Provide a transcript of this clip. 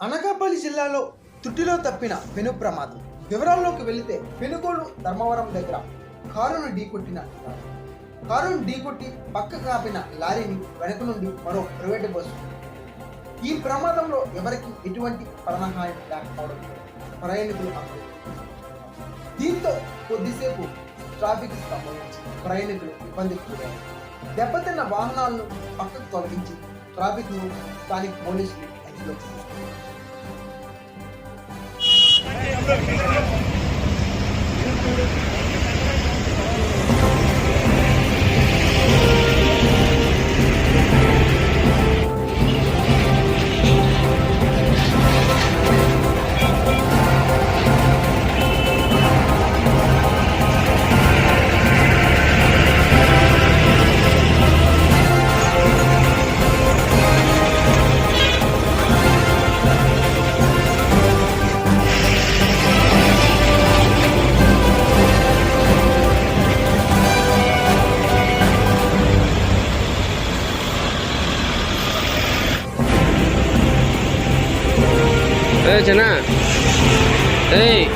అనకాపల్లి జిల్లాలో తుట్టిలో తప్పిన పెను ప్రమాదం. వివరాల్లోకి వెళితే పెనుగోడు ధర్మవరం దగ్గర కారును ఢీకొట్టిన కారును ఢీకొట్టి పక్క కాపిన లారీని వెనక నుండి మరో ప్రైవేటు బస్సు. ఈ ప్రమాదంలో ఎవరికి ఎటువంటి ప్రాణహాయం లేకపోవడం ప్రయాణికులు ఆందోళన దీంతో కొద్దిసేపు ట్రాఫిక్ స్తంభించి ప్రయాణికులు ఇబ్బందికి గురయ్యారు. దెబ్బతిన్న వాహనాలను పక్కకు తొలగించి ట్రాఫిక్ను స్థానిక పోలీసులు Thank you. Đây 哎